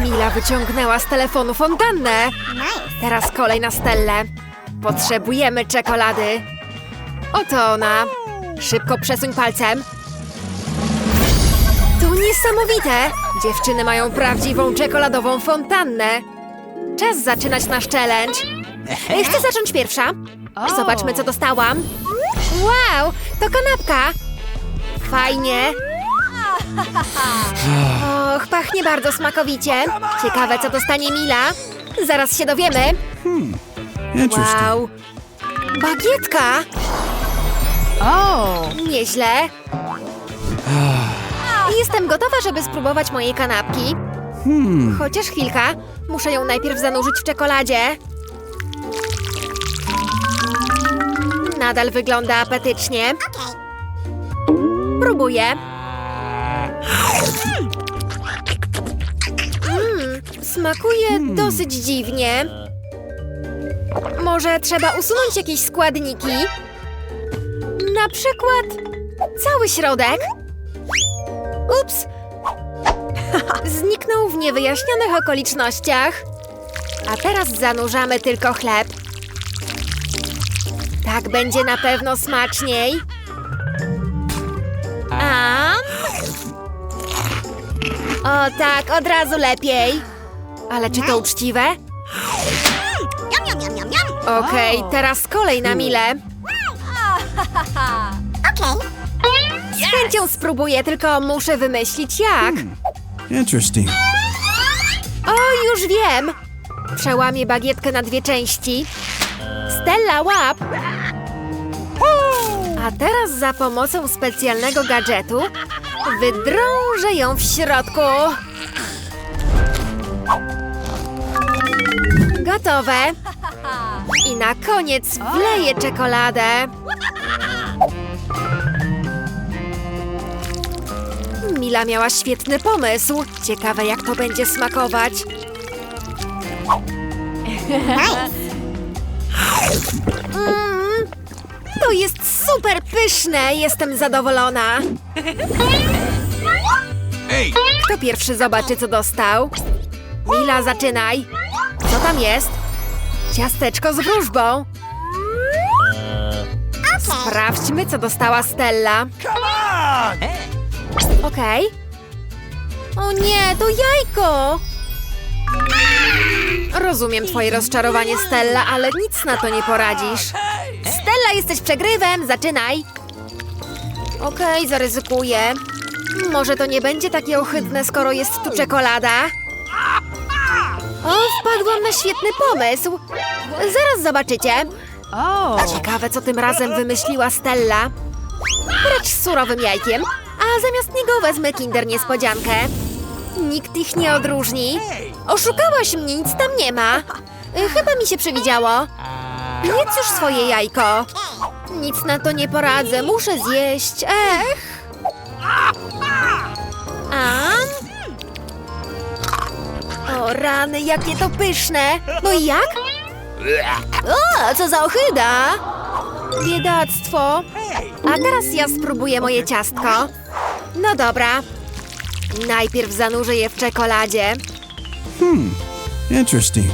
Mila wyciągnęła z telefonu fontannę. Teraz kolej na Stellę. Potrzebujemy czekolady. Oto ona. Szybko przesuń palcem. To niesamowite! Dziewczyny mają prawdziwą czekoladową fontannę. Czas zaczynać nasz challenge. Chcę zacząć pierwsza. Zobaczmy, co dostałam. Wow, to kanapka. Fajnie. Och, pachnie bardzo smakowicie. Ciekawe, co dostanie Mila. Zaraz się dowiemy. Interesting. Wow. Bagietka. Oh. Nieźle. Jestem gotowa, żeby spróbować mojej kanapki. Chociaż chwilka. Muszę ją najpierw zanurzyć w czekoladzie. Nadal wygląda apetycznie. Próbuję. Mmm, smakuje dosyć dziwnie. Może trzeba usunąć jakieś składniki? Na przykład cały środek. Ups! Zniknął w niewyjaśnionych okolicznościach. A teraz zanurzamy tylko chleb. Tak będzie na pewno smaczniej. A? O tak, od razu lepiej. Ale czy to uczciwe? Okej, teraz kolej na Milę. Z chęcią spróbuję, tylko muszę wymyślić jak. Interesting. O, już wiem! Przełamię bagietkę na dwie części. Stella, łap! A teraz za pomocą specjalnego gadżetu wydrążę ją w środku. Gotowe. I na koniec wleję czekoladę. Mila miała świetny pomysł. Ciekawe, jak to będzie smakować. To jest super pyszne. Jestem zadowolona. Hey! Kto pierwszy zobaczy, co dostał? Mila, zaczynaj. Co tam jest? Ciasteczko z wróżbą. Sprawdźmy, co dostała Stella. Okej. O nie, to jajko! Rozumiem twoje rozczarowanie, Stella, ale nic na to nie poradzisz. Jesteś przegrywem, zaczynaj. Okej, zaryzykuję. Może to nie będzie takie ohydne, skoro jest tu czekolada? O, wpadłam na świetny pomysł. Zaraz zobaczycie. Ciekawe, co tym razem wymyśliła Stella. Precz z surowym jajkiem, a zamiast niego wezmę kinder niespodziankę. Nikt ich nie odróżni. Oszukałaś mnie, nic tam nie ma. Chyba mi się przewidziało. Jedz już swoje jajko. Nic na to nie poradzę, muszę zjeść. Ech. A? O rany, jakie to pyszne. No i jak? O, co za ohyda! Biedactwo. A teraz ja spróbuję moje ciastko. No dobra. Najpierw zanurzę je w czekoladzie, Interesting.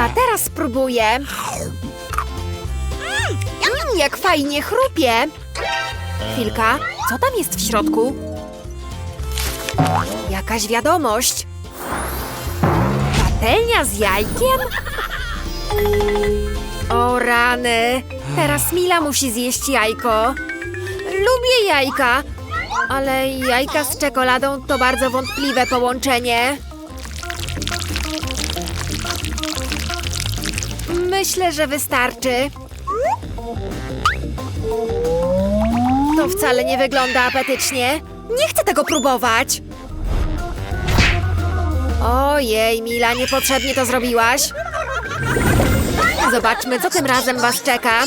A teraz spróbuję. Mm, jak fajnie chrupie. Chwilka, co tam jest w środku? Jakaś wiadomość. Patelnia z jajkiem? O rany, teraz Mila musi zjeść jajko. Lubię jajka, ale jajka z czekoladą to bardzo wątpliwe połączenie. Myślę, że wystarczy. To wcale nie wygląda apetycznie. Nie chcę tego próbować. Ojej, Mila, niepotrzebnie to zrobiłaś. Zobaczmy, co tym razem was czeka.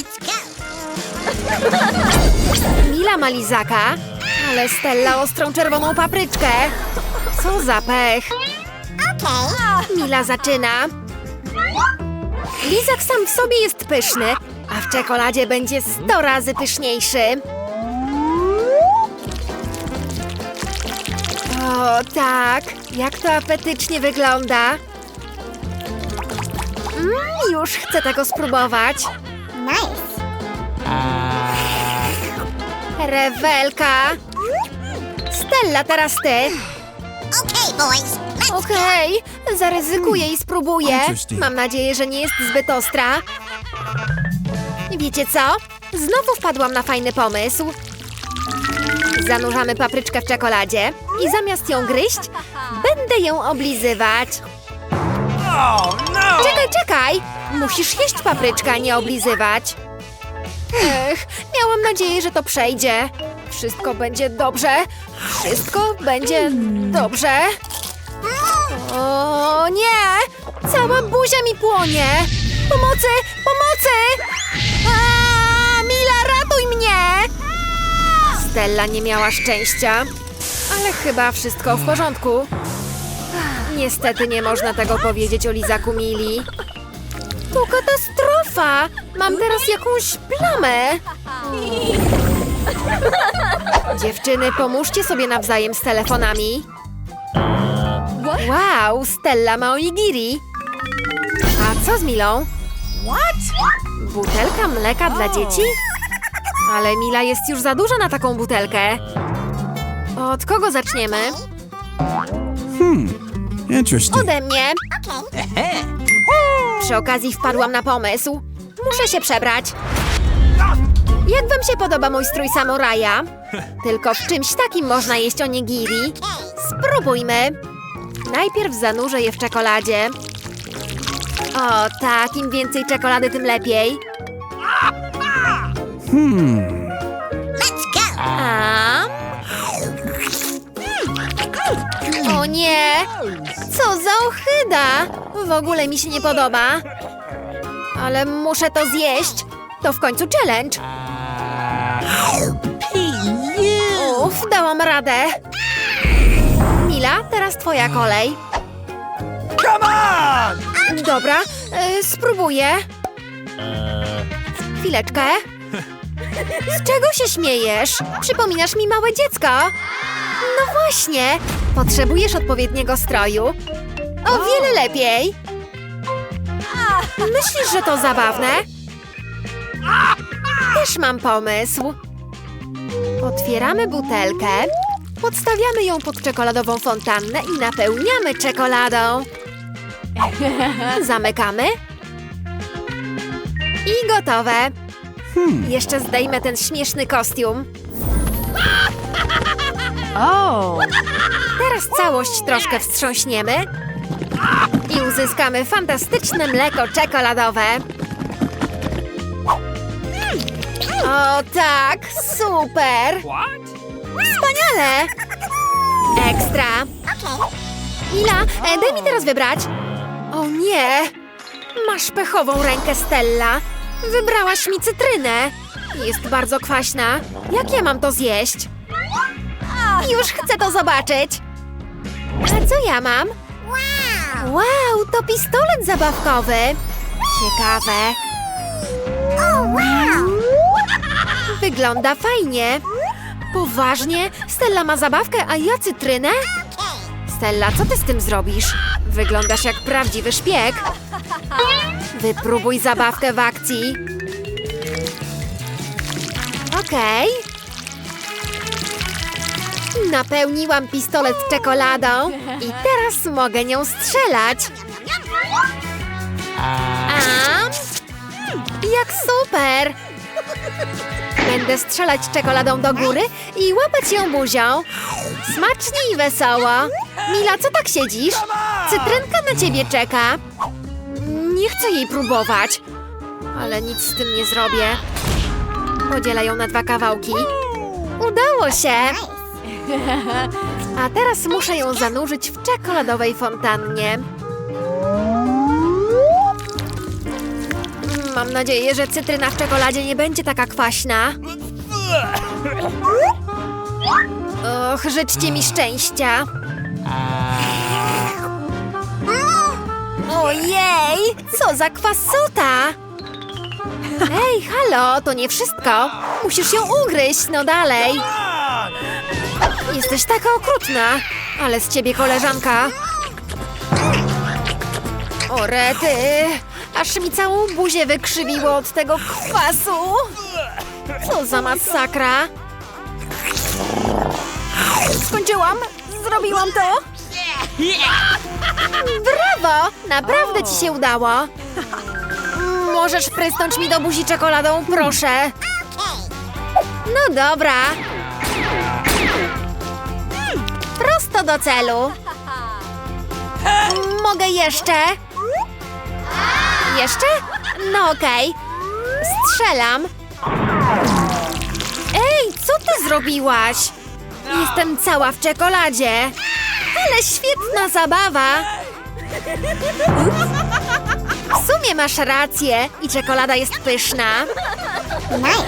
Mila ma lizaka, ale Stella ostrą czerwoną papryczkę. Co za pech. Mila zaczyna. Lizak sam w sobie jest pyszny, a w czekoladzie będzie 100 razy pyszniejszy. O, tak. Jak to apetycznie wygląda. Mm, już chcę tego spróbować. Nice. Rewelka. Stella, teraz ty. Okay, boys. Okej, zaryzykuję i spróbuję. Mam nadzieję, że nie jest zbyt ostra. Wiecie co? Znowu wpadłam na fajny pomysł. Zanurzamy papryczkę w czekoladzie i zamiast ją gryźć, będę ją oblizywać. Czekaj, czekaj! Musisz jeść papryczkę, a nie oblizywać. Ech, miałam nadzieję, że to przejdzie. Wszystko będzie dobrze. Wszystko będzie dobrze. Cała buzia mi płonie! Pomocy! Pomocy! A, Mila, ratuj mnie! Stella nie miała szczęścia, ale chyba wszystko w porządku. Niestety nie można tego powiedzieć o lizaku Mili. To katastrofa! Mam teraz jakąś plamę. Dziewczyny, pomóżcie sobie nawzajem z telefonami. Wow, Stella ma onigiri. Co z Milą? Butelka mleka dla dzieci? Ale Mila jest już za duża na taką butelkę. Od kogo zaczniemy? Interesting. Ode mnie. Przy okazji wpadłam na pomysł. Muszę się przebrać. Jak wam się podoba mój strój samuraja? Tylko w czymś takim można jeść onigiri. Spróbujmy. Najpierw zanurzę je w czekoladzie. O tak, im więcej czekolady, tym lepiej. Let's go. A? O nie! Co za ohyda! W ogóle mi się nie podoba. Ale muszę to zjeść. To w końcu challenge. Uff, dałam radę. Mila, teraz twoja kolej. Dobra, y, spróbuję. Chwileczkę. Z czego się śmiejesz? Przypominasz mi małe dziecko. No właśnie, potrzebujesz odpowiedniego stroju. O wiele lepiej. Myślisz, że to zabawne? Też mam pomysł. Otwieramy butelkę, podstawiamy ją pod czekoladową fontannę i napełniamy czekoladą. Zamykamy. I gotowe. Jeszcze zdejmę ten śmieszny kostium. Teraz całość troszkę wstrząśniemy i uzyskamy fantastyczne mleko czekoladowe. O tak, super! Wspaniale! Ekstra! Mila, e, daj mi teraz wybrać. O nie! Masz pechową rękę, Stella. Wybrałaś mi cytrynę. Jest bardzo kwaśna. Jak ja mam to zjeść? Już chcę to zobaczyć. A co ja mam? Wow. To pistolet zabawkowy. Ciekawe. Wow. Wygląda fajnie. Poważnie? Stella ma zabawkę, a ja cytrynę? Stella, co ty z tym zrobisz? Wyglądasz jak prawdziwy szpieg. Wypróbuj zabawkę w akcji. Okej. Napełniłam pistolet czekoladą i teraz mogę nią strzelać. A? Jak super! Będę strzelać czekoladą do góry i łapać ją buzią. Smacznie i wesoło. Mila, co tak siedzisz? Cytrynka na ciebie czeka. Nie chcę jej próbować, ale nic z tym nie zrobię. Podzielę ją na dwa kawałki. Udało się! A teraz muszę ją zanurzyć w czekoladowej fontannie. Mam nadzieję, że cytryna w czekoladzie nie będzie taka kwaśna. Och, życzcie mi szczęścia. Ojej, co za kwasota! Hej, halo, to nie wszystko. Musisz ją ugryźć, no dalej. Jesteś taka okrutna, ale z ciebie koleżanka. O aż mi całą buzię wykrzywiło od tego kwasu. Co za masakra. Skończyłam, zrobiłam to. Brawo, naprawdę ci się udało. Możesz prysnąć mi do buzi czekoladą, proszę. No dobra. Prosto do celu. Mogę jeszcze? Jeszcze? No okej. Strzelam. Ej, co ty zrobiłaś? Jestem cała w czekoladzie. Ale świetna zabawa. W sumie masz rację i czekolada jest pyszna. Nice.